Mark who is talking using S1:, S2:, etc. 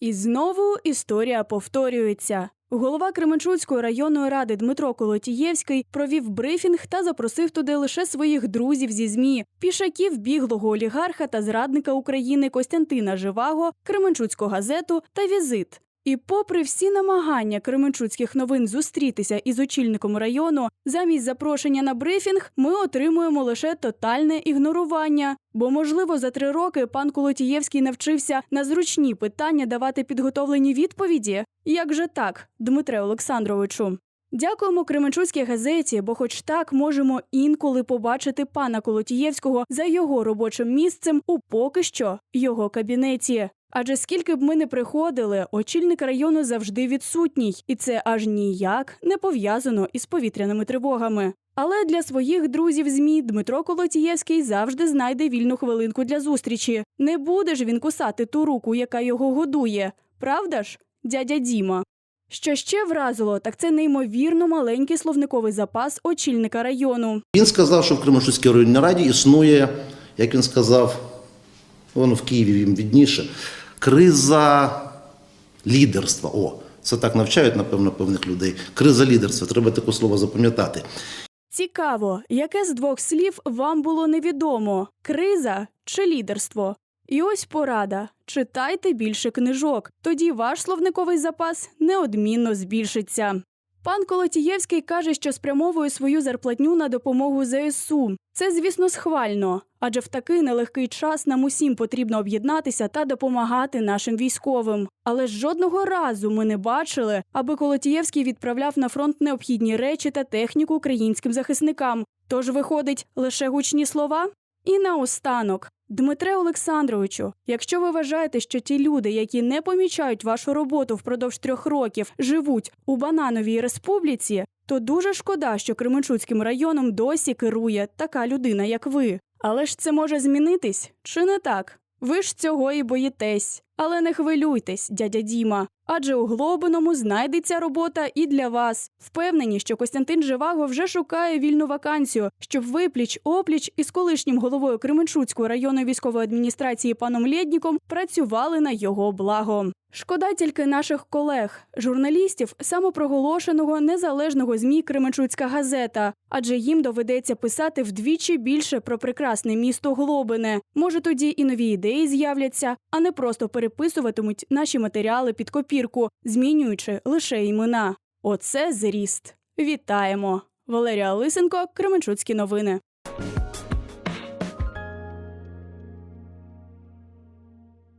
S1: І знову історія повторюється. Голова Кременчуцької районної ради Дмитро Колотієвський провів брифінг та запросив туди лише своїх друзів зі змі, пішаків біглого олігарха та зрадника України Костянтина Живаго, Кременчуцьку газету та візит. І попри всі намагання Кременчуцьких новин зустрітися із очільником району, замість запрошення на брифінг ми отримуємо лише тотальне ігнорування. Бо, можливо, за три роки пан Колотієвський навчився на зручні питання давати підготовлені відповіді. Як же так, Дмитре Олександровичу? Дякуємо Кременчуцькій газеті, бо, хоч так, можемо інколи побачити пана Колотієвського за його робочим місцем у поки що його кабінеті. Адже скільки б ми не приходили, очільник району завжди відсутній, і це аж ніяк не пов'язано із повітряними тривогами. Але для своїх друзів ЗМІ Дмитро Колотієвський завжди знайде вільну хвилинку для зустрічі. Не буде ж він кусати ту руку, яка його годує. Правда ж, дядя Діма? Що ще вразило, так це неймовірно маленький словниковий запас очільника району.
S2: Він сказав, що в Кременчуцькій районній раді існує, як він сказав, воно в Києві їм відніше, криза лідерства. О, це так навчають, напевно, певних людей. Криза лідерства. Треба таке слово запам'ятати.
S1: Цікаво, яке з двох слів вам було невідомо: криза чи лідерство? І ось порада: читайте більше книжок, тоді ваш словниковий запас неодмінно збільшиться. Пан Колотієвський каже, що спрямовує свою зарплатню на допомогу ЗСУ. Це, звісно, схвально, адже в такий нелегкий час нам усім потрібно об'єднатися та допомагати нашим військовим. Але жодного разу ми не бачили, аби Колотієвський відправляв на фронт необхідні речі та техніку українським захисникам. Тож виходить лише гучні слова. І наостанок, Дмитре Олександровичу, якщо ви вважаєте, що ті люди, які не помічають вашу роботу впродовж трьох років, живуть у банановій республіці, то дуже шкода, що Кременчуцьким районом досі керує така людина, як ви. Але ж це може змінитись, чи не так? Ви ж цього і боїтесь. Але не хвилюйтесь, дядя Діма, адже у Глобиному знайдеться робота і для вас. Впевнені, що Костянтин Живаго вже шукає вільну вакансію, щоб ви пліч опліч із колишнім головою Кременчуцької районної військової адміністрації паном Лєдніком працювали на його благо. Шкода тільки наших колег, журналістів самопроголошеного незалежного змі Кременчуцька газета, адже їм доведеться писати вдвічі більше про прекрасне місто Глобине. Може, тоді і нові ідеї з'являться, а не просто переписуватимуть наші матеріали під копірку, змінюючи лише імена. Оце зріст. Вітаємо! Валерія Лисенко, Кременчуцькі новини.